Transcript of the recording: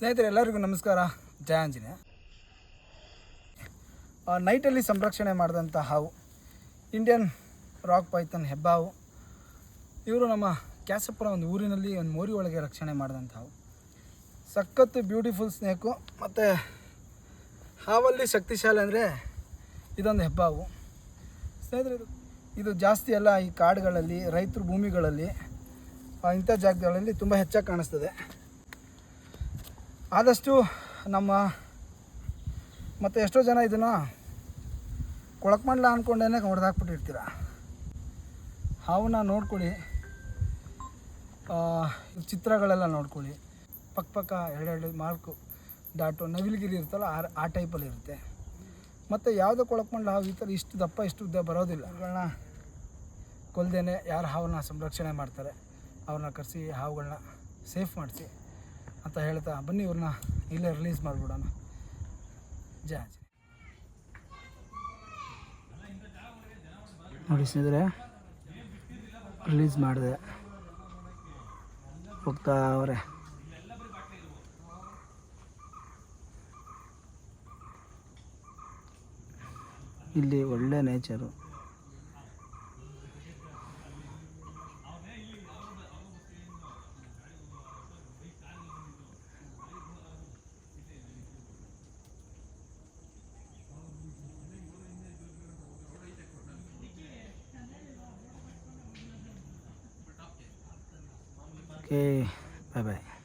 ಸ್ನೇಹಿತರೆ ಎಲ್ಲರಿಗೂ ನಮಸ್ಕಾರ. ಜಯ ಅಂಜನೇ ಆ, ನೈಟಲ್ಲಿ ಸಂರಕ್ಷಣೆ ಮಾಡಿದಂಥ ಹಾವು ಇಂಡಿಯನ್ ರಾಕ್ ಪೈಥನ್ ಹೆಬ್ಬಾವು ಇವರು ನಮ್ಮ ಕ್ಯಾಸಪುರ ಒಂದು ಊರಿನಲ್ಲಿ ಒಂದು ಮೋರಿ ಒಳಗೆ ರಕ್ಷಣೆ ಮಾಡಿದಂಥ ಹಾವು. ಸಖತ್ತು ಬ್ಯೂಟಿಫುಲ್ ಸ್ನೇಕು ಮತ್ತು ಹಾವಲ್ಲಿ ಶಕ್ತಿಶಾಲಿ ಅಂದರೆ ಇದೊಂದು ಹೆಬ್ಬಾವು. ಸ್ನೇಹಿತರೆ ಇದು ಜಾಸ್ತಿ ಎಲ್ಲ ಈ ಕಾಡುಗಳಲ್ಲಿ ರೈತರ ಭೂಮಿಗಳಲ್ಲಿ ಇಂಥ ಜಾಗಗಳಲ್ಲಿ ತುಂಬ ಹೆಚ್ಚಾಗಿ ಕಾಣಿಸ್ತದೆ. ಆದಷ್ಟು ನಮ್ಮ ಮತ್ತು ಎಷ್ಟೋ ಜನ ಇದನ್ನು ಕೊಳಕ್ಮಂಡ್ಲ ಅಂದ್ಕೊಂಡೇ ಹೊಡೆದಾಕ್ಬಿಟ್ಟಿರ್ತೀರ ಹಾವನ್ನ ನೋಡ್ಕೊಳ್ಳಿ. ಚಿತ್ರಗಳೆಲ್ಲ ನೋಡ್ಕೊಳ್ಳಿ. ಪಕ್ಕ ಪಕ್ಕ ಎರಡೆರಡು ಮಾರ್ಕು ಡಾಟು ನವಿಲುಗಿರಿ ಇರ್ತಲ್ಲ ಆ ಆ ಟೈಪಲ್ಲಿ ಇರುತ್ತೆ. ಮತ್ತು ಯಾವುದೋ ಕೊಳಕ್ಮಂಡ್ಲ ಹಾವು ಈ ಥರ ಇಷ್ಟು ದಪ್ಪ ಇಷ್ಟು ಉದ್ದ ಬರೋದಿಲ್ಲ. ಅವುಗಳನ್ನ ಕೊಲ್ದೇನೆ ಯಾರು ಹಾವನ್ನ ಸಂರಕ್ಷಣೆ ಮಾಡ್ತಾರೆ. ಅವ್ರನ್ನ ಕರೆಸಿ ಹಾವುಗಳನ್ನ ಸೇಫ್ ಮಾಡಿಸಿ. ಅಂತ ಹೇಳ್ತಾ ಬನ್ನಿ ಇವ್ರನ್ನ ಇಲ್ಲೇ ರಿಲೀಸ್ ಮಾಡಿಬಿಡೋಣ. ಆಂಜನೇಯ. ನೋಡಿ ಸ್ನೇಹಿತರೆ ರಿಲೀಸ್ ಮಾಡಿದೆ. ಹೋಗ್ತಾ ಅವರೇ. ಇಲ್ಲಿ ಒಳ್ಳೆ ನೇಚರು 诶拜拜。